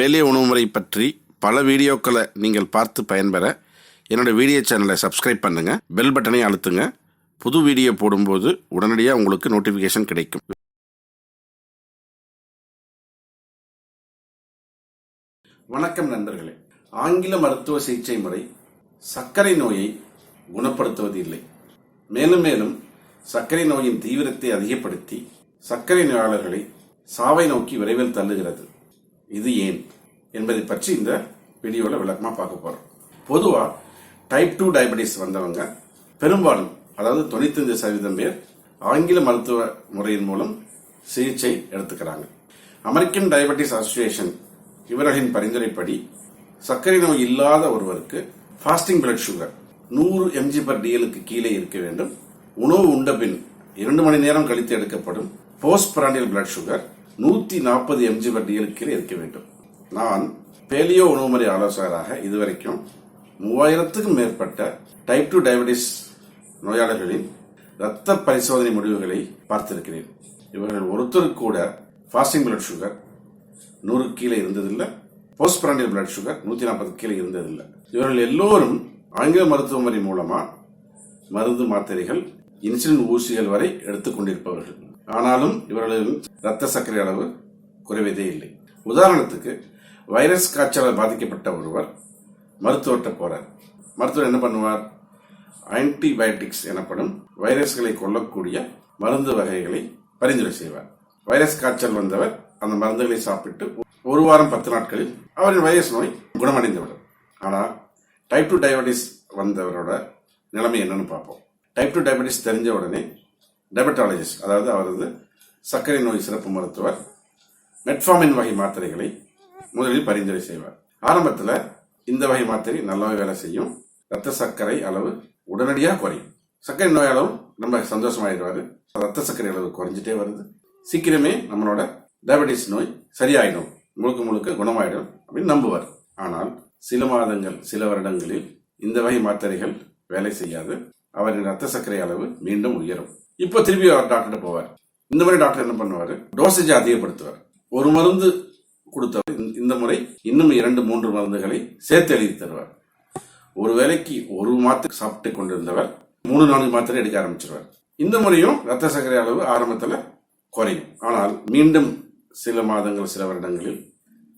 பேலிய உணவு முறை பற்றி பல வீடியோக்களை நீங்கள் பார்த்து பயன்பெற என்னோடய வீடியோ சேனலை சப்ஸ்கிரைப் பண்ணுங்கள் பெல் பட்டனை அழுத்துங்க. புது வீடியோ போடும்போது உடனடியாக உங்களுக்கு நோட்டிஃபிகேஷன் கிடைக்கும். வணக்கம் நண்பர்களே. ஆங்கில மருத்துவ சிகிச்சை முறை சர்க்கரை நோயை குணப்படுத்துவது இல்லை. மேலும் மேலும் சர்க்கரை நோயின் தீவிரத்தை அதிகப்படுத்தி சர்க்கரை நோயாளர்களை சாவை நோக்கி விரைவில் தள்ளுகிறது. இது ஏன் என்பதை பற்றி இந்த வீடியோவில் விளக்கமாக பார்க்க போகிறோம் பொதுவாக டைப் டூ டயபெட்டிஸ் வந்தவங்க பெரும்பாலும் அதாவது தொண்ணூத்தஞ்சு சதவீதம் பேர் ஆங்கில மருத்துவ முறையின் மூலம் சிகிச்சை எடுத்துக்கிறாங்க. அமெரிக்கன் டயபெட்டிஸ் அசோசியேஷன் இவர்களின் பரிந்துரைப்படி சர்க்கரை நோய் இல்லாத ஒருவருக்கு ஃபாஸ்டிங் பிளட் சுகர் நூறு எம்ஜி பர் டிஎலுக்கு கீழே இருக்க வேண்டும். உணவு உண்ட பின் இரண்டு மணி நேரம் கழித்து எடுக்கப்படும் போஸ்ட் பிராண்டியல் பிளட் சுகர் நூத்தி நாற்பது எம்ஜி வட்டியில் கீழே இருக்க வேண்டும். நான் பேலியோ உணவுமுறை ஆலோசகராக இதுவரைக்கும் மூவாயிரத்துக்கும் மேற்பட்ட டைப் டூ டயபெட்டிஸ் நோயாளர்களின் இரத்த பரிசோதனை முடிவுகளை பார்த்திருக்கிறேன். இவர்கள் ஒருத்தருக்கு கூட ஃபாஸ்டிங் பிளட் சுகர் நூறு கீழே இருந்ததில்லை போஸ்ட் பிராண்டில் பிளட் சுகர் நூத்தி நாற்பது கீழே இருந்ததில்லை. இவர்கள் எல்லோரும் ஆங்கில மருத்துவமனை மூலமாக மூலமா மருந்து மாத்திரைகள் இன்சுலின் ஊசிகள் வரை எடுத்துக் கொண்டிருப்பவர்கள். ஆனாலும் இவர்களின் இரத்த சர்க்கரை அளவு குறைவதே இல்லை. உதாரணத்துக்கு வைரஸ் காய்ச்சலால் பாதிக்கப்பட்ட ஒருவர் மருத்துவர்கிட்ட போறார். மருத்துவர் என்ன பண்ணுவார்? ஆன்டிபயோட்டிக்ஸ் எனப்படும் வைரஸ்களை கொல்லக்கூடிய மருந்து வகைகளை பரிந்துரை செய்வார். வைரஸ் காய்ச்சல் வந்தவர் அந்த மருந்துகளை சாப்பிட்டு ஒரு வாரம் பத்து நாட்களில் அவரின் வைரஸ் நோய் குணமடைந்துவிடும். ஆனால் டைப் டூ டயபெட்டிஸ் வந்தவரோட நிலைமை என்னன்னு பார்ப்போம். டைப் டூ டயபெட்டிஸ் தெரிஞ்ச உடனே டெபட்டாலஜிஸ்ட் அதாவது அவரது சர்க்கரை நோய் சிறப்பு மருத்துவர் மெட்ஃபாமின் வகை மாத்திரைகளை முதலில் பரிந்துரை செய்வார். ஆரம்பத்தில் இந்த வகை மாத்திரை நல்லாவே வேலை செய்யும். ரத்த சர்க்கரை அளவு உடனடியாக குறையும். சர்க்கரை நோய் அளவு ரொம்ப சந்தோஷமாயிடுவார். ரத்த சர்க்கரை அளவு குறைஞ்சிட்டே வருது. சீக்கிரமே நம்மளோட டயபெட்டிஸ் நோய் சரியாயிடும். முழுக்க முழுக்க குணமாயிடும் அப்படின்னு நம்புவார். ஆனால் சில மாதங்கள் சில வருடங்களில் இந்த வகை மாத்திரைகள் வேலை செய்யாது. அவரின் ரத்த சர்க்கரை அளவு மீண்டும் உயரும். இப்போ திருப்பி டாக்டர்கிட்ட டாக்டர் போவார். இந்த மாதிரி டாக்டர் என்ன பண்ணுவார்? டோசேஜை அதிகப்படுத்துவார். ஒரு மருந்து கொடுத்தவர் இந்த- முறை இன்னும் இரண்டு மூன்று மருந்துகளை சேர்த்து எழுதி தருவார். ஒரு வேளைக்கு ஒரு மாத்திரை சாப்பிட்டு கொண்டிருந்தவர் மூணு நான்கு மாத்திரை எடுக்க ஆரம்பிச்சிருவார். இந்த முறையும் ரத்த சர்க்கரை அளவு ஆரம்பத்தில் குறையும். ஆனால் மீண்டும் சில மாதங்கள் சில வருடங்களில்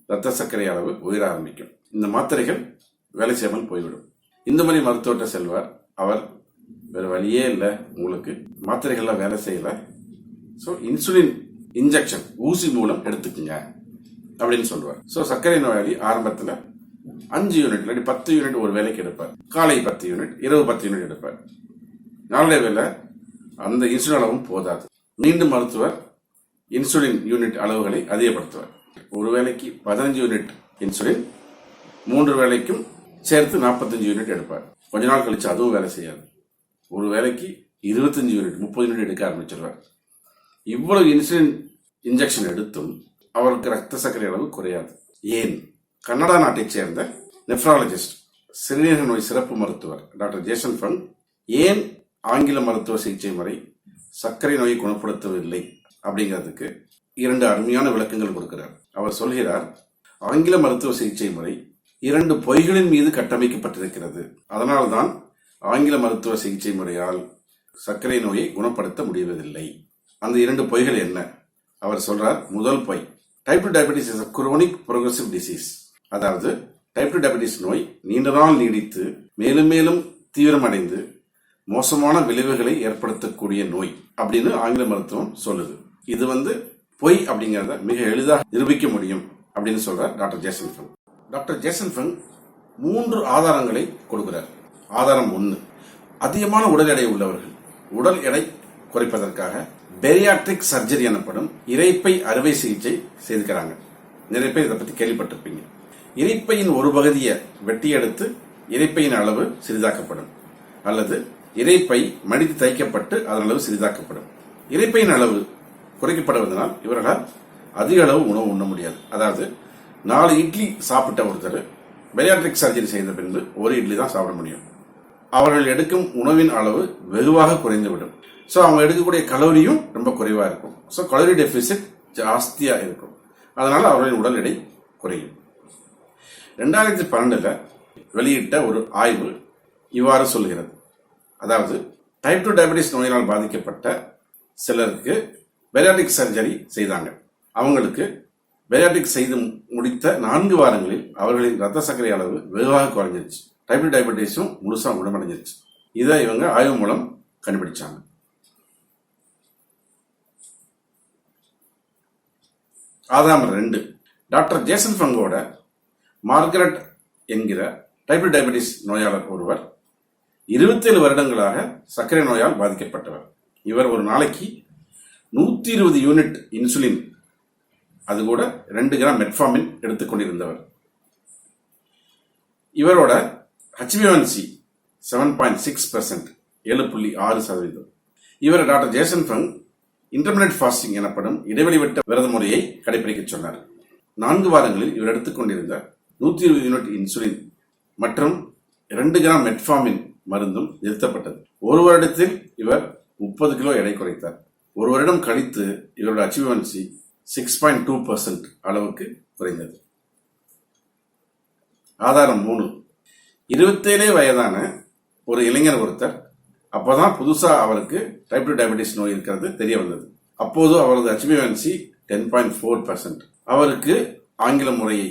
ரத்த சர்க்கரை அளவு உயர ஆரம்பிக்கும். இந்த மாத்திரைகள் வேலை செய்யாமல் போய்விடும். இந்த மாதிரி மருத்துவர்கிட்ட செல்வார். அவர் வேற வழியே இல்லை உங்களுக்கு. மாத்திரைகள்லாம் வேலை செய்யலை. ஸோ இன்சுலின் இன்ஜெக்ஷன் ஊசி மூலம் எடுத்துக்குங்க அப்படின்னு சொல்லுவார். ஸோ சர்க்கரை நோயாளி ஆரம்பத்தில் அஞ்சு யூனிட் இல்லாட்டி பத்து யூனிட் ஒரு வேலைக்கு எடுப்பார். காலை பத்து யூனிட் இரவு பத்து யூனிட் எடுப்பார். நாளடைவில் அந்த இன்சுலின் அளவும் போதாது. மீண்டும் மருத்துவர் இன்சுலின் யூனிட் அளவுகளை அதிகப்படுத்துவார். ஒரு வேளைக்கு பதினஞ்சு யூனிட் இன்சுலின் மூன்று வேளைக்கும் சேர்த்து நாற்பத்தஞ்சு யூனிட் எடுப்பார். கொஞ்ச நாள் கழிச்சு அதுவும் வேலை செய்யாது. ஒரு வேளைக்கு இருபத்தஞ்சு யூனிட் முப்பது யூனிட் எடுக்க ஆரம்பிச்சிருவார் இவ்வளவு இன்சுலின் இன்ஜெக்ஷன் எடுத்தும் அவருக்கு ரத்த சர்க்கரை அளவு குறையாது. ஏன்? கனடா நாட்டைச் சேர்ந்த நெஃப்ராலஜிஸ்ட் சிறுநீரக நோய் சிறப்பு மருத்துவர் டாக்டர் ஜேசன் ஃபன் ஏன் ஆங்கில மருத்துவ சிகிச்சை முறை சர்க்கரை நோயை குணப்படுத்தவில்லை அப்படிங்கிறதுக்கு இரண்டு அருமையான விளக்கங்கள் கொடுக்கிறார். அவர் சொல்கிறார் ஆங்கில மருத்துவ சிகிச்சை முறை இரண்டு பொய்களின் மீது கட்டமைக்கப்பட்டிருக்கிறது. அதனால்தான் ஆங்கில மருத்துவ சிகிச்சை முறையால் சர்க்கரை நோயை குணப்படுத்த முடிவதில்லை. அந்த இரண்டு பொய்கள் என்ன? அவர் சொல்றார் முதல் பொய் type two diabetes is chronic progressive disease அதாவது டைப் டூ டயபெட்டிஸ் நோய் நீண்ட நாள் நீடித்து மேலும் மேலும் தீவிரமடைந்து மோசமான விளைவுகளை ஏற்படுத்தக்கூடிய நோய் அப்படின்னு ஆங்கில மருத்துவம் சொல்லுது. இது வந்து பொய் அப்படிங்கறத மிக எளிதாக நிரூபிக்க முடியும் அப்படின்னு சொல்றார் doctor Jason Fung. Doctor Jason Fung மூன்று ஆதாரங்களை கொடுக்கிறார். ஆதாரம் ஒன்று அதிகமான உடல் எடை உள்ளவர்கள். உடல் எடை குறைப்பதற்காக பெரியாட்ரிக் சர்ஜரி எனப்படும் இறைப்பை அறுவை சிகிச்சை செய்திருக்கிறாங்க. நிறைய பேர் இதை பற்றி கேள்விப்பட்டிருப்பீங்க. இரைப்பையின் ஒரு பகுதியை வெட்டி எடுத்து இரைப்பையின் அளவு சிறிதாக்கப்படும். அல்லது இரைப்பை மடித்து தைக்கப்பட்டு அதன் அளவு சிறிதாக்கப்படும். இரைப்பையின் அளவு குறைக்கப்படுவதனால் இவர்களால் அதிக அளவு உணவு உண்ண முடியாது. அதாவது நாலு இட்லி சாப்பிட்ட ஒருத்தர் பெரியாட்ரிக் சர்ஜரி செய்த பின்பு ஒரு இட்லி தான் சாப்பிட முடியும். அவர்கள் எடுக்கும் உணவின் அளவு வெகுவாக குறைந்துவிடும். ஸோ அவங்க எடுக்கக்கூடிய கலோரியும் ரொம்ப குறைவாக இருக்கும். ஸோ கலோரி டெபிசிட் ஜாஸ்தியாக இருக்கும். அதனால் அவர்களின் உடல் எடை குறையும். ரெண்டாயிரத்தி பன்னெண்டுல வெளியிட்ட ஒரு ஆய்வு இவ்வாறு சொல்கிறது. அதாவது டைப் டூ டயபெட்டிஸ் நோயினால் பாதிக்கப்பட்ட சிலருக்கு பெரியாட்டிக் சர்ஜரி செய்தாங்க. அவங்களுக்கு பெரியாட்டிக் செய்து முடித்த நான்கு வாரங்களில் அவர்களின் ரத்த சர்க்கரை அளவு வெகுவாக குறைஞ்சிருச்சு. டைப் டூ டயபெட்டிஸும் முழுசாக குணமடைஞ்சிருச்சு. இதை இவங்க ஆய்வு மூலம் கண்டுபிடிச்சாங்க. ஆதாம் ரெண்டு. டாக்டர் ஜேசன் ஃபங்கோட மார்கரெட் என்கிற டைப் டயபெட்டிஸ் நோயாளர் ஒருவர் இருபத்தேழு வருடங்களாக சர்க்கரை நோயால் பாதிக்கப்பட்டவர். இவர் ஒரு நாளைக்கு நூத்தி இருபது யூனிட் இன்சுலின் அது கூட ரெண்டு கிராம் மெட்ஃபார்மின் எடுத்துக்கொண்டிருந்தவர். இவரோட ஹச்பிஒன்சி செவன் பாயிண்ட் சிக்ஸ் பெர்சன்ட் ஏழு புள்ளி ஆறு சதவீதம். இவர் doctor Jason Fung intermediate fasting எனப்படும் இடைவெளி விட்ட விரத முறையை கடைபிடிக்க சொன்னார். நான்கு வாரங்களில் இவர் எடுத்துக்கொண்டிருந்த நூற்றி இருபது யூனிட் இன்சுலின் மற்றும் இரண்டு கிராம் மெட்ஃபார்மின் மருந்தும் நிறுத்தப்பட்டது. ஒரு வருடத்தில் இவர் முப்பது கிலோ எடை குறைத்தார். ஒரு வருடம் கழித்து இவரோட அச்சீவ்மென்சி சிக்ஸ் பாயிண்ட் டூ பர்சன்ட் அளவுக்கு குறைந்தது. ஆதாரம் மூணு இருபத்தேழே வயதான ஒரு இளைஞர் ஒருத்தர் அப்போதான் புதுசாக அவருக்கு டைப் டூ டயபெட்டிஸ் நோய் இருக்கிறது தெரிய வந்தது. அப்போது அவரது ஹெச்பிஎன்சி டென் பாயிண்ட் ஃபோர் பர்சன்ட் அவருக்கு ஆங்கில முறையை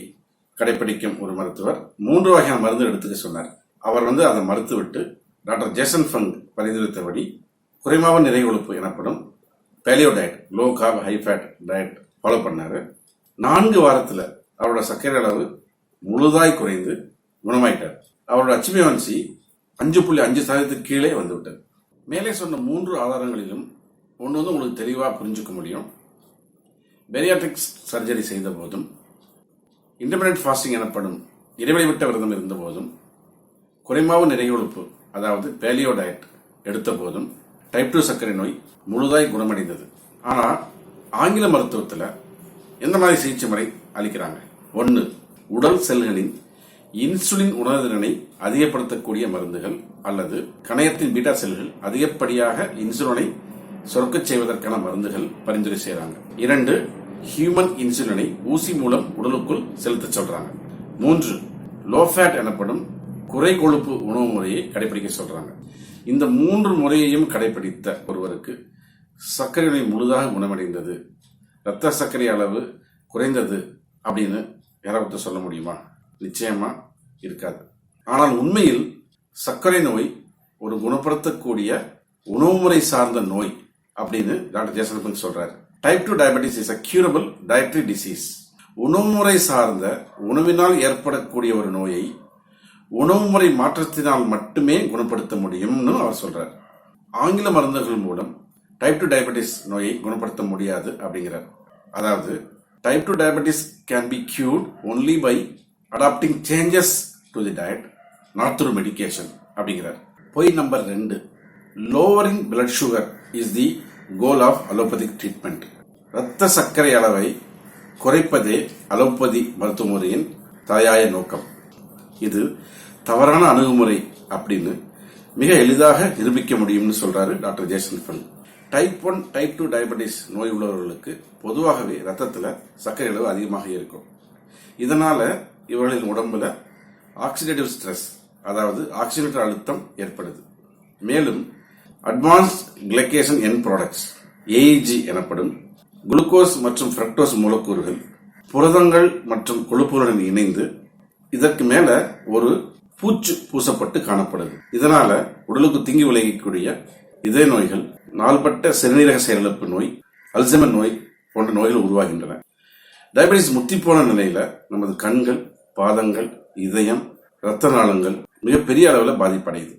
கடைபிடிக்கும் ஒரு மருத்துவர் மூன்று வகையான மருந்து எடுத்துக்க சொன்னார். அவர் வந்து அதை மறுத்துவிட்டு டாக்டர் ஜேசன் ஃபங் பரிந்துரைத்தபடி குறைமாவ நிறை கொழுப்பு எனப்படும் paleo diet low carb high fat diet follow பண்ணார். நான்கு வாரத்தில் அவரோட சர்க்கரை அளவு முழுதாய் குறைந்து குணமாயிட்டார். அவரோட ஹெச்பிஎன்சி அஞ்சு புள்ளி அஞ்சு சதவீதத்துக்கு கீழே வந்து விட்டது மேலே சொன்ன மூன்று ஆதாரங்களிலும் ஒன்று வந்து உங்களுக்கு தெளிவாக புரிஞ்சுக்க முடியும். பெரியாட்ரிக்ஸ் சர்ஜரி செய்த போதும் இன்டர்மீடியட் ஃபாஸ்டிங் எனப்படும் இடைவெளி விட்ட விரதம் இருந்த போதும் குறைமாவு நிறைகொழுப்பு அதாவது பேலியோ டயட் எடுத்த போதும் டைப் டூ சர்க்கரை நோய் முழுதாய் குணமடைந்தது. ஆனால் ஆங்கில மருத்துவத்தில் எந்த மாதிரி சிகிச்சை முறை அளிக்கிறாங்க? ஒன்று உடல் செல்களின் இன்சுலின் உணர்திறனை அதிகப்படுத்தக்கூடிய மருந்துகள் அல்லது கணையத்தின் பீட்டா செல்கள் அதிகப்படியாக இன்சுலினை சுரக்கச் செய்வதற்கான மருந்துகள் பரிந்துரை செய்யறாங்க இரண்டு ஹியூமன் இன்சுலினை ஊசி மூலம் உடலுக்குள் செலுத்த சொல்றாங்க. மூன்று லோ ஃபேட் எனப்படும் குறை கொழுப்பு உணவு முறையை கடைபிடிக்க சொல்றாங்க. இந்த மூன்று முறையையும் கடைபிடித்த ஒருவருக்கு சர்க்கரை நோய் முழுதாக குணமடைந்தது. இரத்த சர்க்கரை அளவு குறைந்தது அப்படின்னு யாராவது சொல்ல முடியுமா? நிச்சயமா இருக்காது. ஆனால் உண்மையில் சர்க்கரை நோய் ஒரு குணப்படுத்தக்கூடிய உணவுமுறை சார்ந்த நோய் அப்படின்னு டாக்டர் ஜெயசலபன் சொல்றாரு. Type two diabetes is a curable dietary disease உணவுமுறை சார்ந்த உணவினால் ஏற்படக்கூடிய ஒரு நோயை உணவுமுறை மாற்றத்தினால் மட்டுமே குணப்படுத்த முடியும்னு அவர் சொல்றார். ஆங்கில மருந்துகள் மூலம் டைப் டூ டயபெட்டிஸ் நோயை குணப்படுத்த முடியாது அப்படிங்கிறார். அதாவது type two diabetes can be cured only by adopting changes to the diet not through medication அப்படிங்கிறார். பொய் நம்பர் ரெண்டு lowering blood sugar is the goal of allopathic treatment இரத்த சர்க்கரை அளவை குறைப்பதே அலோபதி மருத்துவ முறையின் தாயாய நோக்கம். இது தவறான அணுகுமுறை அப்படின்னு மிக எளிதாக நிரூபிக்க முடியும்னு சொல்றாரு doctor Jason Fung type one type two diabetes நோய் உள்ளவர்களுக்கு பொதுவாகவே ரத்தத்தில் சர்க்கரை அளவு அதிகமாக இருக்கும். இதனால இவர்களின் உடம்புல ஆக்சிடேட்டிவ் ஸ்ட்ரெஸ் அதாவது ஆக்சிடேட்டர் அழுத்தம் ஏற்படுது. மேலும் advance glycation end products AEG எனப்படும் குளுக்கோஸ் மற்றும் ஃப்ரக்டோஸ் மூலக்கூறுகள் புரதங்கள் மற்றும் கொழுப்புகளுடன் இணைந்து இதற்கு மேல ஒரு பூச்சு பூசப்பட்டு காணப்படுது. இதனால உடலுக்கு தீங்கி விளைவிக்கக்கூடிய இதய நோய்கள் நாள்பட்ட சிறுநீரக செயலிழப்பு நோய் அல்சைமர் நோய் போன்ற நோய்கள் உருவாகின்றன. டயபெட்டிஸ் முத்திப்போன நிலையில நமது கண்கள் பாதங்கள் இதயம் இரத்த நாளங்கள் மிகப்பெரிய அளவில் பாதிப்படையுது.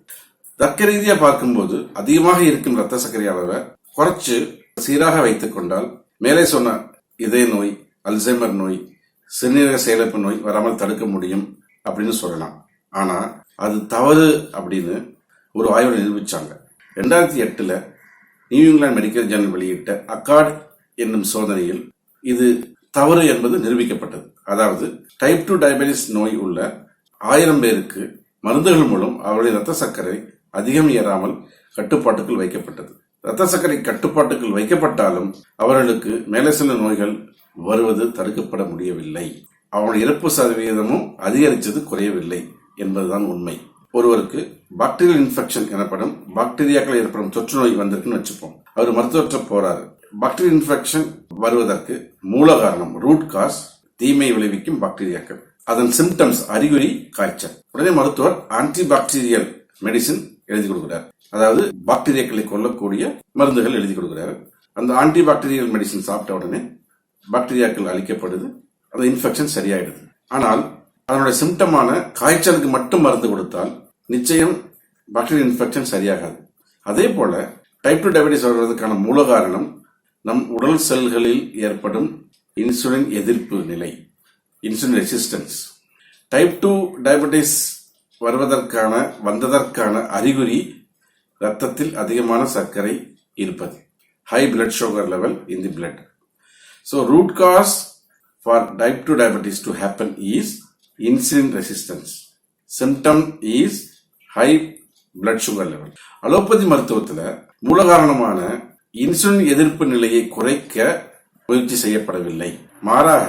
தர்க்க ரீதியா பார்க்கும்போது அதிகமாக இருக்கும் ரத்த சர்க்கரை அளவை குறைச்சு சீராக வைத்துக் கொண்டால் மேலே சொன்ன இதய நோய் அல்சைமர் நோய் சிறுநீரக செயலிழப்பு நோய் வராமல் தடுக்க முடியும் அப்படின்னு சொல்லலாம். ஆனா அது தவறு அப்படின்னு ஒரு ஆய்வு நிரூபிச்சாங்க. ரெண்டாயிரத்தி எட்டுல நியூ இங்கிலாந்து மெடிக்கல் ஜர்னல் வெளியிட்ட அக்கார்ட் என்னும் சோதனையில் இது தவறு என்பது நிரூபிக்கப்பட்டது. அதாவது டைப் டூ டயபெட்டிஸ் நோய் உள்ள ஆயிரம் பேருக்கு மருந்துகள் மூலம் அவருடைய ரத்த சர்க்கரை அதிகம் ஏறாமல் கட்டுப்பாட்டுக்குள் வைக்கப்பட்டது. ரத்த சர்க்கரை கட்டுப்பாட்டுக்குள் வைக்கப்பட்டாலும் அவர்களுக்கு மேலே சில நோய்கள் வருவது தடுக்கப்பட முடியவில்லை. அவனுடைய இறப்பு சதவீதமும் அதிகரித்தது குறையவில்லை என்பதுதான் உண்மை. ஒருவருக்கு பாக்டீரியல் இன்ஃபெக்ஷன் எனப்படும் பாக்டீரியாக்கள் ஏற்படும் தொற்று நோய் வந்திருக்குன்னு வச்சுப்போம். அவர் மருத்துவற்ற போறாரு. பாக்டீரியல் இன்ஃபெக்ஷன் வருவதற்கு மூல காரணம் ரூட் காஸ் தீமை விளைவிக்கும் பாக்டீரியாக்கள் அதன் சிம்டம்ஸ் அறிகுறி காய்ச்சல். உடனே மருத்துவர் ஆன்டி பாக்டீரியல் மெடிசின் எழுதி கொடுக்கிறார். அதாவது பாக்டீரியாக்களை கொல்லக்கூடிய மருந்துகள் எழுதி கொடுக்கிறார். அந்த ஆன்டி பாக்டீரியல் மெடிசின் சாப்பிட்ட உடனே பாக்டீரியாக்கள் அழிக்கப்படுது. அந்த இன்ஃபெக்ஷன் சரியாயிடுது. ஆனால் அதனுடைய சிம்டமான காய்ச்சலுக்கு மட்டும் மருந்து கொடுத்தால் நிச்சயம் பாக்டீரியல் இன்ஃபெக்ஷன் சரியாகாது. அதே போல டைப் டூ டயபிட்டிஸ் வருவதற்கான மூல காரணம் நம் உடல் செல்களில் ஏற்படும் இன்சுலின் எதிர்ப்பு நிலை insulin resistance. Type two diabetes வருவதற்கான வந்ததற்கான அறிகுறி ரத்தத்தில் அதிகமான சர்க்கரை இருப்பது. High blood sugar level in the blood so root cause for type two diabetes to happen is insulin resistance symptom is high blood sugar level allopathy மருத்துவத்தில் மூல காரணமான இன்சுலின் எதிர்ப்பு நிலையை குறைக்க முயற்சி செய்யப்படவில்லை. மாறாக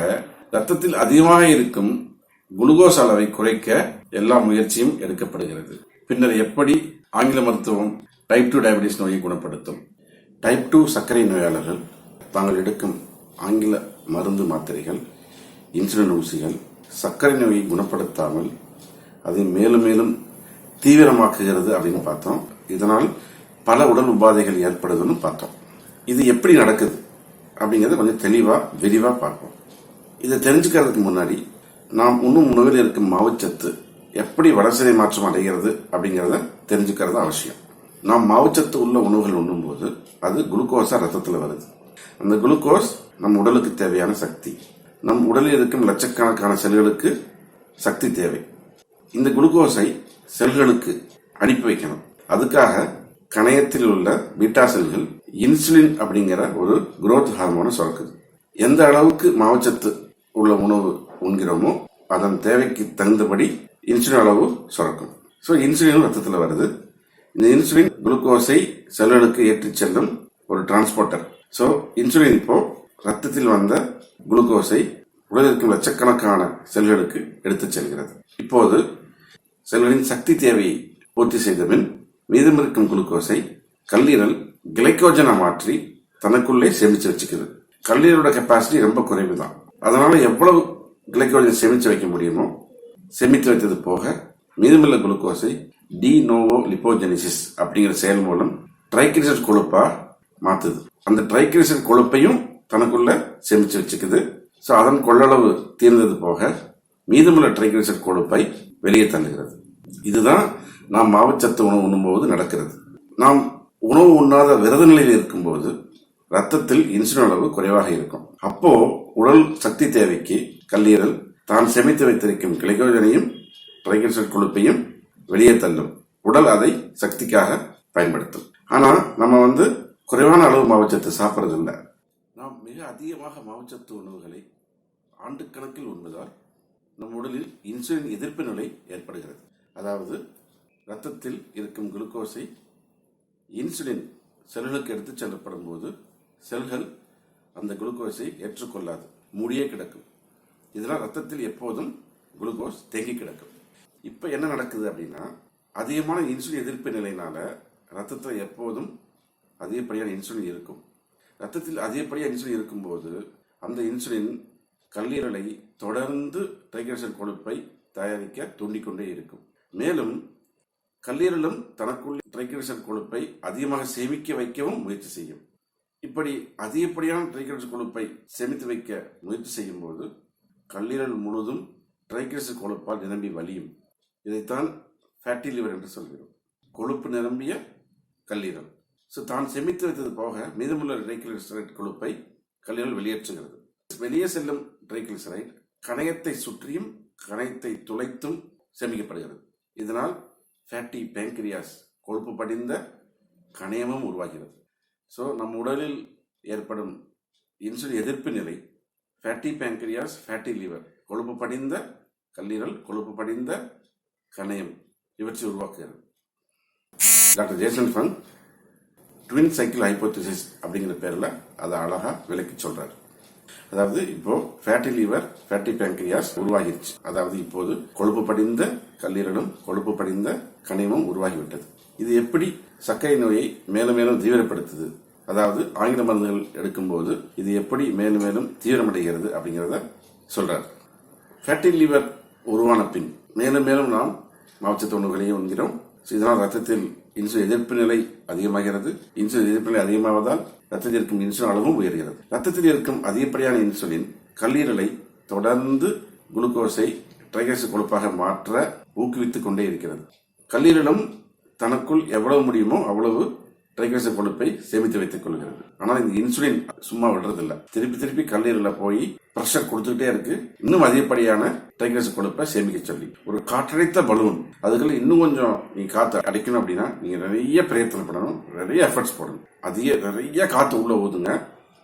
ரத்தத்தில் அதிகமாக இருக்கும் குளுக்கோஸ் அளவை குறைக்க எல்லா முயற்சியும் எடுக்கப்படுகிறது. பின்னர் எப்படி ஆங்கில மருத்துவம் டைப் டூ டயபிட்டிஸ் நோயை குணப்படுத்தும்? டைப் டூ சர்க்கரை நோயாளர்கள் தாங்கள் எடுக்கும் ஆங்கில மருந்து மாத்திரைகள் இன்சுலின் ஊசிகள் சர்க்கரை நோயை குணப்படுத்தாமல் அதை மேலும் மேலும் தீவிரமாக்குகிறது அப்படின்னு பார்த்தோம். இதனால் பல உடல் உபாதைகள் ஏற்படுதுன்னு பார்த்தோம். இது எப்படி நடக்குது அப்படிங்கறத கொஞ்சம் தெளிவா விரிவா பார்ப்போம். இதை தெரிஞ்சுக்கிறதுக்கு முன்னாடி நாம் உண்ணும் உணவில் இருக்கும் மாவுச்சத்து எப்படி வளர்சிதை மாற்றம் அடைகிறது அப்படிங்கறத தெரிஞ்சுக்கிறது அவசியம். நாம் மாவுச்சத்து உள்ள உணவுகள் உண்ணும்போது அது குளுக்கோஸா ரத்தத்தில் வருது. அந்த குளுக்கோஸ் நம் உடலுக்கு தேவையான சக்தி. நம் உடலில் இருக்கும் லட்சக்கணக்கான செல்களுக்கு சக்தி தேவை. இந்த குளுக்கோஸை செல்களுக்கு அனுப்பி வைக்கணும். அதுக்காக கணையத்தில் உள்ள பீட்டா செல்கள் இன்சுலின் அப்படிங்கிற ஒரு குரோத் ஹார்மோனை சுரக்குது. எந்த அளவுக்கு மாவுச்சத்து உள்ள உணவு உண்கிறோமோ அதன் தேவைக்கு தகுந்தபடி இன்சுலின் அளவு சுரக்கும். ஸோ இன்சுலின் ரத்தத்தில் வருது. இந்த இன்சுலின் குளுக்கோஸை செல்களுக்கு ஏற்றிச் செல்லும் ஒரு டிரான்ஸ்போர்ட்டர் ஸோ இன்சுலின் இப்போ ரத்தத்தில் வந்த குளுக்கோஸை உடலில் லட்சக்கணக்கான செல்களுக்கு எடுத்துச் செல்கிறது. இப்போது செல்களின் சக்தி தேவையை பூர்த்தி செய்த பின் மீதமிருக்கும் குளுக்கோஸை கல்லீரல் கிளைக்கோஜனா மாற்றி தனக்குள்ளே சேமிச்சு வச்சுக்குது கல்லீரலோட கெப்பாசிட்டி ரொம்ப குறைவு தான் அதனால எவ்வளவு கிளைக்கோஜன் சேமிச்சு வைக்க முடியுமோ சேமித்து வைத்தது போக மீதமுள்ள குளுக்கோஸை டி நோவோ லிப்போஜெனிசிஸ் அப்படிங்கிற செயல் மூலம் ட்ரைகிளிசரைட் கொழுப்பா மாத்துது. அந்த ட்ரைகிளிசரைட் கொழுப்பையும் தனக்குள்ள சேமிச்சு வச்சுக்குது. ஸோ அதன் கொள்ளளவு தீர்ந்தது போக மீதமுள்ள ட்ரைகிளிசரைட் கொழுப்பை வெளியே தள்ளுகிறது. இதுதான் நாம் மாவுச்சத்து உணவு உண்ணும்போது நடக்கிறது. நாம் உணவு உண்ணாத விரத நிலையில் இருக்கும்போது ரத்தத்தில் இன்சுலின் அளவு குறைவாக இருக்கும். அப்போ உடல் சக்தி தேவைக்கு கல்லீரல் தான் சேமித்து வைத்திருக்கும் கிளைகோஜனையும் ட்ரைகிளிசரைட் கொழுப்பையும் வெளியே தள்ளும். உடல் அதை சக்திக்காக பயன்படுத்தும். ஆனால் நம்ம வந்து குறைவான அளவு மாவுச்சத்து சாப்பிட்றது இல்லை நாம் மிக அதிகமாக மாவுச்சத்து உணவுகளை ஆண்டுக்கணக்கில் உண்பதால் நம் உடலில் இன்சுலின் எதிர்ப்பு நிலை ஏற்படுகிறது. அதாவது ரத்தத்தில் இருக்கும் குளுக்கோஸை இன்சுலின் செல்களுக்கு எடுத்துச் செல்லப்படும் போது செல்கள் அந்த குளுக்கோஸை ஏற்றுக்கொள்ளாது மூடியே கிடக்கும். இதனால் ரத்தத்தில் எப்போதும் குளுக்கோஸ் தேங்கி கிடக்கும். இப்போ என்ன நடக்குது அப்படின்னா அதிகமான இன்சுலின் எதிர்ப்பு நிலையினால ரத்தத்தில் எப்போதும் அதிகப்படியான இன்சுலின் இருக்கும். ரத்தத்தில் அதிகப்படியாக இன்சுலின் இருக்கும்போது அந்த இன்சுலின் கல்லீரலை தொடர்ந்து ட்ரைகிளிசரைட் கொழுப்பை தயாரிக்க தூண்டிக்கொண்டே இருக்கும். மேலும் கல்லீரலும் தனக்குள் ட்ரைகிளிசரைட் கொழுப்பை அதிகமாக சேமிக்க வைக்கவும் முயற்சி செய்யும். இப்படி அதிகப்படியான ட்ரைகிளிசரைட் கொழுப்பை சேமித்து வைக்க முயற்சி செய்யும் போது கல்லீரல் முழுதும் ட்ரைகிளிசரைட் கொழுப்பால் நிரம்பி வலியும். இதைத்தான் ஃபேட்டி லிவர் என்று சொல்கிறோம். கொழுப்பு நிரம்பிய கல்லீரல். ஸோ தான் சேமித்து வைத்தது போக மீதமுள்ள ட்ரைகிளிசரைட் கொழுப்பை கல்லீரல் வெளியேற்றுகிறது. வெளியே செல்லும் ட்ரைகிளிசரைட் கணையத்தை சுற்றியும் கணையத்தை துளைத்தும் சேமிக்கப்படுகிறது. இதனால் ஃபேட்டி பேங்க்ரியாஸ் கொழுப்பு படிந்த கணையமும் உருவாகிறது. ஸோ நம் உடலில் ஏற்படும் இன்சுலின் எதிர்ப்பு நிலை ஃபேட்டி பேங்க்ரியாஸ் ஃபேட்டி லிவர் கொழுப்பு படிந்த கல்லீரல் கொழுப்பு படிந்த கணையம் இவற்றை உருவாக்குகிறது. Doctor Jason Fung twin cycle hypothesis அப்படிங்கிற பேரில் அதை அழகாக விளக்கி சொல்கிறார் அதாவது இப்போ ஃபேட்டி லிவர் ஃபேட்டி பேங்க்ரியாஸ் உருவாகிருச்சு. அதாவது இப்போது கொழுப்பு படிந்த கல்லீரலும் கொழுப்பு படிந்த கனிமம் உருவாகிவிட்டது. இது எப்படி சர்க்கரை நோயை மேலும் மேலும் தீவிரப்படுத்துது? அதாவது ஆங்கில மருந்துகள் எடுக்கும்போது இது எப்படி மேலும் மேலும் தீவிரமடைகிறது அப்படிங்கிறத சொல்றார். ஃபேட்டி லிவர் உருவான பின் மேலும் மேலும் நாம் மாவுச்சத்து உணவுகளையும் உண்கிறோம். இதனால் ரத்தத்தில் இன்சுலின் எதிர்ப்பு நிலை அதிகமாகிறது. இன்சுலின் எதிர்ப்பு நிலை அதிகமாவதால் ரத்தத்தில் இருக்கும் இன்சுலின் அளவும் உயர்கிறது. ரத்தத்தில் இருக்கும் அதிகப்படியான இன்சுலின் கல்லீரலை தொடர்ந்து குளுக்கோஸை ட்ரைகஸ் கொழுப்பாக மாற்ற ஊக்குவித்துக் கொண்டே இருக்கிறது. கல்லீரலும் தனக்குள் எவ்வளவு முடியுமோ அவ்வளவு ட்ரைகிளிசரைட் கொழுப்பை சேமித்து வைத்துக் கொள்கிறது. ஆனால் இந்த இன்சுலின் சும்மா விடுறதில்ல. திருப்பி திருப்பி கல்லீரல போய் ப்ரெஷர் கொடுத்துக்கிட்டே இருக்கு. இன்னும் அதிகப்படியான ட்ரைகிளிசரைட் கொழுப்பை சேமிக்க சொல்லி. ஒரு காற்றடைத்த பலூன். அதுக்குள்ள இன்னும் கொஞ்சம் நீங்க காத்து அடைக்கணும் அப்படின்னா நீங்க நிறைய பிரயத்தனம் பண்ணணும். நிறைய எஃபர்ட்ஸ் போடணும். அதிக நிறைய காத்து உள்ள ஊதுங்க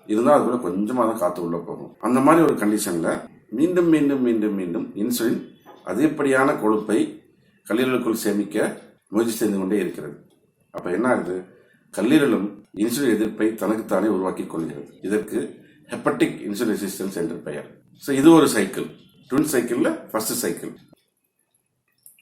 இருந்தால் கூட கொஞ்சமாக தான் காத்து உள்ள போகும். அந்த மாதிரி ஒரு கண்டிஷன்ல மீண்டும் மீண்டும் மீண்டும் மீண்டும் இன்சுலின் அதிகப்படியான கொழுப்பை கல்லீரலுக்குள் சேமிக்க முயற்சி செய்து கொண்டே இருக்கிறது. அப்ப என்ன ஆகுது கல்லீரலும் இன்சுலின் எதிர்ப்பை தனக்குத்தானே உருவாக்கிக் கொள்கிறது. இதற்கு ஹெப்பட்டிக் இன்சுலின் ரெசிஸ்டன்ஸ் என்று பெயர். ஸோ இது ஒரு சைக்கிள் ட்வின் சைக்கிள்ல ஃபர்ஸ்ட் சைக்கிள்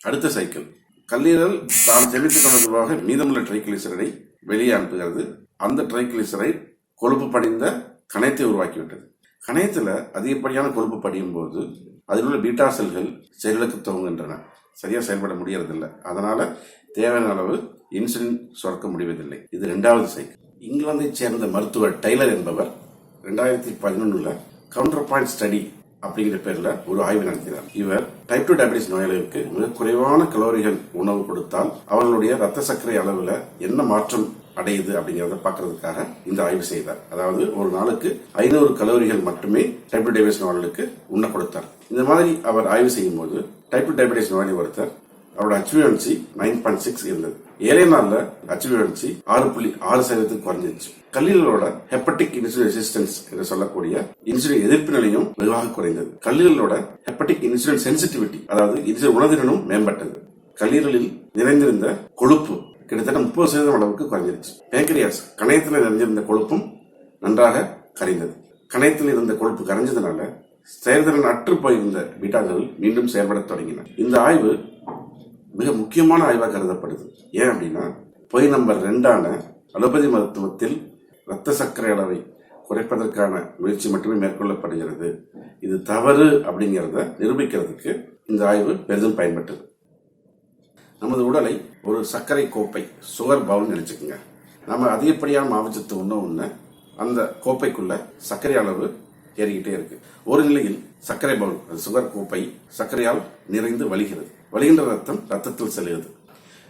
அடுத்த சைக்கிள் கல்லீரல் தான் செலுத்திக் தொடர்பாக மீதமுள்ள ட்ரைகிளிசரைடை வெளியே அனுப்புகிறது. அந்த ட்ரைகிளிசரைட் கொழுப்பு படிந்த கணையத்தை உருவாக்கிவிட்டது. கணையத்தில் அதிகப்படியான கொழுப்பு படியும் போது அதில் உள்ள பீட்டா செல்கள் செயலுக்கு துவங்குகின்றன. சரியாக செயல்பட முடியறதில்லை. அதனால தேவையான அளவு இன்சுலின் சுரக்க முடிவதில்லை. இது ரெண்டாவது சைக்கிள். இங்கிலாந்தைச் சேர்ந்த மருத்துவர் டைலர் என்பவர் ரெண்டாயிரத்தி பதினொன்றில் கவுண்டர் பாயிண்ட் ஸ்டடி அப்படிங்கிற பேரில் ஒரு ஆய்வு நடத்தினார். இவர் டைப் டூ டயபிட்டிஸ் நோயாளிகளுக்கு மிக குறைவான கலோரிகள் உணவு கொடுத்தால் அவர்களுடைய ரத்த சர்க்கரை அளவுல என்ன மாற்றம் அடையுது அப்படிங்கறத பாக்குறதுக்காக இந்த ஆய்வு செய்தார். அதாவது ஒரு நாளுக்கு ஐநூறு கலோரிகள் மட்டுமே டைப் டூ டயபிட்டிஸ் நோயாளிகளுக்கு உண்ண கொடுத்தார். இந்த மாதிரி அவர் ஆய்வு செய்யும் போது டைப் டூ டயபிட்டிஸ் நோயாளி ஒருத்தர் அவரோட ஹெச்பிஎன்சி நைன் பாயிண்ட் சிக்ஸ் இருந்தது. ஏழை நாள்ல ஹெச்பிஎன்சி ஆறு புள்ளி ஆறு சதவீதத்துக்கு குறைஞ்சிருச்சு. கல்லீரலோட ஹெப்பட்டிக் இன்சுலின் ரெசிஸ்டன்ஸ் என்று சொல்லக்கூடிய இன்சுலின் எதிர்ப்பு நிலையும் வெகுவாக குறைந்தது. கல்லீரலோட ஹெப்பட்டிக் இன்சுலின் சென்சிட்டிவிட்டி அதாவது இன்சுலின் உணர்திறனும் மேம்பட்டது. கல்லீரலில் நிறைந்திருந்த கொழுப்பு கிட்டத்தட்ட முப்பது சதவீதம் அளவுக்கு குறைஞ்சிருச்சு. பேங்கரியாஸ் கணையத்தில் நிறைஞ்சிருந்த கொழுப்பும் நன்றாக கரைந்தது. கணையத்தில் இருந்த கொழுப்பு கரைஞ்சதுனால செயல்திறன் அற்று போயிருந்த பீட்டாக்கள் மீண்டும் செயல்பட தொடங்கின. இந்த ஆய்வு மிக முக்கியமான ஆய்வாக கருதப்படுது. ஏன் அப்படின்னா பொய் நம்பர் ரெண்டான அலோபதி மருத்துவத்தில் இரத்த சர்க்கரை அளவை குறைப்பதற்கான முயற்சி மட்டுமே மேற்கொள்ளப்படுகிறது. இது தவறு அப்படிங்கிறத நிரூபிக்கிறதுக்கு இந்த ஆய்வு பெரிதும் பயன்பட்டது. நமது உடலை ஒரு சர்க்கரை கோப்பை சுகர் பவுல் நினைச்சுக்கோங்க. நம்ம அதிகப்படியான மாவச்சத்து ஒன்று ஒன்று அந்த கோப்பைக்குள்ள சர்க்கரை அளவு ஏறிக்கிட்டே இருக்கு. ஒரு நிலையில் சர்க்கரை பவுல் சுகர் கோப்பை சர்க்கரையால் நிறைந்து வலிகிறது. வலிகின்ற ரத்தம் ரத்தத்தில் செல்கிறது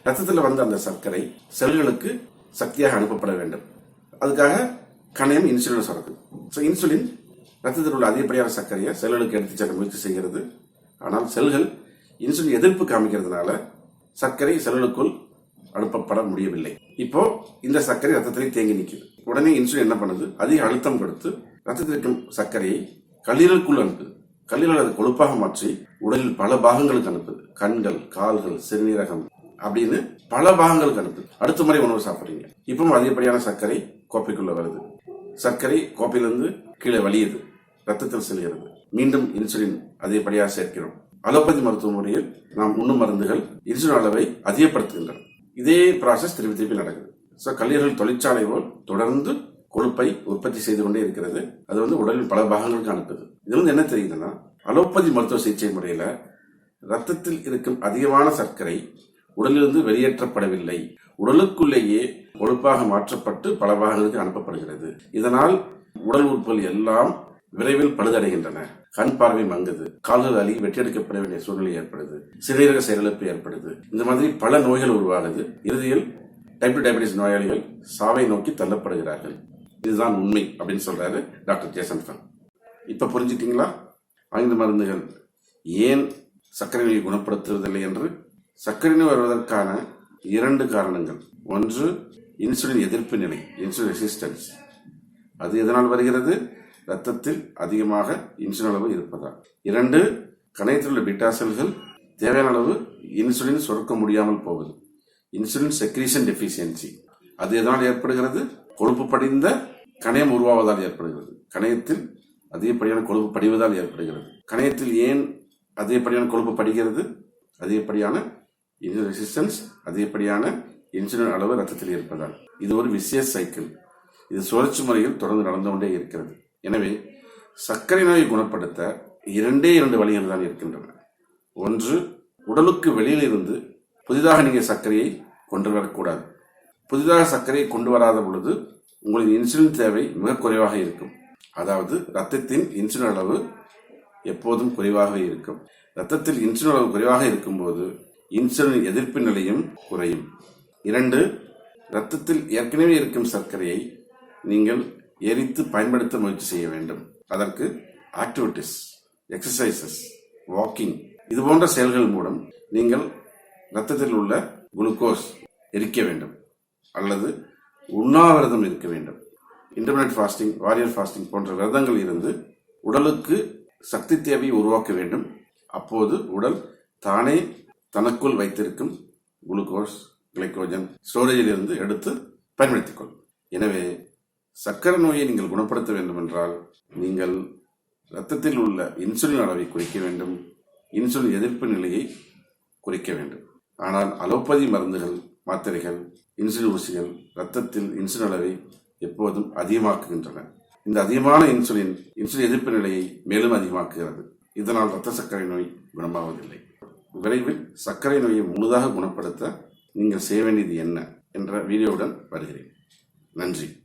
ரத்தத்தில் வந்த அந்த சர்க்கரை செல்களுக்கு சக்தியாக அனுப்பப்பட வேண்டும். அதுக்காக கணையம் இன்சுலின் சுரக்குது ஸோ இன்சுலின் ரத்தத்தில் உள்ள அதிகப்படியான சர்க்கரையை செல்களுக்கு எடுத்து செல்ல முயற்சி செய்கிறது. ஆனால் செல்கள் இன்சுலின் எதிர்ப்பு காமிக்கிறதுனால சர்க்கரை செல்களுக்குள் அனுப்பப்பட முடியவில்லை. இப்போ இந்த சர்க்கரை ரத்தத்திலே தேங்கி நிற்குது. உடனே இன்சுலின் என்ன பண்ணுது? அதிக அழுத்தம் கொடுத்து ரத்தத்தில் இருக்கும் சர்க்கரையை கல்லீரலுக்குள் அனுப்புது கல்லீரல் அதை கொழுப்பாக மாற்றி உடலில் பல பாகங்களுக்கு அனுப்புது கண்கள் கால்கள் சிறுநீரகம் அப்படின்னு பல பாகங்களுக்கு அனுப்புது அடுத்த முறை உணவு சாப்பிட்றீங்க. இப்பவும் அதிகப்படியான சர்க்கரை கோப்பைக்குள்ள வருது. சர்க்கரை கோப்பையிலிருந்து கீழே வலியுது ரத்தத்தில் செல்கிறது. மீண்டும் இன்சுலின் அதிகப்படியாக சேர்க்கிறோம். அலோபதி மருத்துவ முறையில் நாம் உண்ணும் மருந்துகள் இன்சுலின் அளவை அதிகப்படுத்துகின்றன. இதே ப்ராசஸ் திருப்பி திருப்பி நடக்குது. ஸோ கல்லீரல் தொழிற்சாலை போல் தொடர்ந்து கொழுப்பை உற்பத்தி செய்து கொண்டே இருக்கிறது. அது வந்து உடலின் பல பாகங்களுக்கு அனுப்புது இது வந்து என்ன தெரியுதுன்னா அலோபதி மருத்துவ சிகிச்சை முறையில ரத்தத்தில் இருக்கும் அதிகமான சர்க்கரை உடலிலிருந்து வெளியேற்றப்படவில்லை. உடலுக்குள்ளேயே கொழுப்பாக மாற்றப்பட்டு பல பாகங்களுக்கு அனுப்பப்படுகிறது. இதனால் உடல் உறுப்புகள் எல்லாம் விரைவில் பழுதடைகின்றன. கண் பார்வை மங்குது. கால்கள் அழி வெட்டியெடுக்கப்பட வேண்டிய சூழ்நிலை ஏற்படுது. சிறுநீரக செயலிழப்பு ஏற்படுது. இந்த மாதிரி பல நோய்கள் உருவாகுது. இறுதியில் டைப் டயபிட்டிஸ் நோயாளிகள் சாவை நோக்கி தள்ளப்படுகிறார்கள். இதுதான் உண்மை அப்படின்னு சொல்றாரு டாக்டர் ஜேசன் இப்ப புரிஞ்சுட்டீங்களா ஆயுத மருந்துகள். ஏன் சர்க்கரை நோயை குணப்படுத்துவதில்லை என்று? சர்க்கரை நோய் வருவதற்கான இரண்டு காரணங்கள். ஒன்று இன்சுலின் எதிர்ப்பு நிலை இன்சுலின் ரெசிஸ்டன்ஸ். அது எதனால் வருகிறது? ரத்தத்தில் அதிகமாக இன்சுலின் அளவு இருப்பதால். இரண்டு கணையத்தில் உள்ள பிட்டாசல்கள் தேவையான அளவு இன்சுலின் சுரக்க முடியாமல் போகுது இன்சுலின் செக்ரீஷன் டெஃபிஷியன்சி அது எதனால் ஏற்படுகிறது? கொழுப்பு படிந்த கணையம் உருவாவதால் ஏற்படுகிறது. கணையத்தில் அதிகப்படியான கொழுப்பு படிவதால் ஏற்படுகிறது. கணையத்தில் ஏன் அதிகப்படியான கொழுப்பு படிகிறது? அதிகப்படியான இன்சுலின் ரெசிஸ்டன்ஸ் அதிகப்படியான இன்சுலின் அளவு ரத்தத்தில் இருப்பதால். இது ஒரு விசேஷ சைக்கிள் இது சுழற்சி முறையில் தொடர்ந்து நடந்து கொண்டே இருக்கிறது. எனவே சர்க்கரை நோயை குணப்படுத்த இரண்டே இரண்டு வழிகள் தான் இருக்கின்றன. ஒன்று உடலுக்கு வெளியில் இருந்து புதிதாக நீங்கள் சர்க்கரையை கொண்டு வரக்கூடாது. புதிதாக சர்க்கரையை கொண்டு வராத பொழுது உங்களின் இன்சுலின் தேவை மிக குறைவாக இருக்கும். அதாவது ரத்தத்தின் இன்சுலின் அளவு எப்போதும் குறைவாக இருக்கும். ரத்தத்தில் இன்சுலின் அளவு குறைவாக இருக்கும்போது இன்சுலின் எதிர்ப்பு நிலையும் குறையும். இரண்டு ரத்தத்தில் ஏற்கனவே இருக்கும் சர்க்கரையை நீங்கள் எரித்து பயன்படுத்த முயற்சி செய்ய வேண்டும். அதற்கு ஆக்டிவிட்டிஸ் எக்ஸசைசஸ் வாக்கிங் இது போன்ற செயல்கள் மூலம் நீங்கள் ரத்தத்தில் உள்ள குளுக்கோஸ் எரிக்க வேண்டும். அல்லது உண்ணாவிரதம் இருக்க வேண்டும். இன்டர்மீடியட் ஃபாஸ்டிங் வாரியர் ஃபாஸ்டிங் போன்ற விரதங்கள் இருந்து உடலுக்கு சக்தி தேவையை உருவாக்க வேண்டும். அப்போது உடல் தானே தனக்குள் வைத்திருக்கும் குளுக்கோஸ் கிளைக்கோஜன் ஸ்டோரேஜில் இருந்து எடுத்து பயன்படுத்திக் கொள்ளும் எனவே சர்க்கரை நோயை நீங்கள் குணப்படுத்த வேண்டும் என்றால் நீங்கள் இரத்தத்தில் உள்ள இன்சுலின் அளவை குறைக்க வேண்டும். இன்சுலின் எதிர்ப்பு நிலையை குறைக்க வேண்டும். ஆனால் அலோபதி மருந்துகள் மாத்திரைகள் இன்சுலின் ஊசிகள் ரத்தத்தில் இன்சுலின் அளவை எப்போதும் அதிகமாக்குகின்றன. இந்த அதிகமான இன்சுலின் இன்சுலின் எதிர்ப்பு நிலையை மேலும் அதிகமாக்குகிறது. இதனால் இரத்த சர்க்கரை நோய் குணமாவதில்லை. விரைவில் சர்க்கரை நோயை முழுதாக குணப்படுத்த நீங்கள் செய்ய வேண்டியது என்ன? என்ற வீடியோவுடன் வருகிறேன். நன்றி.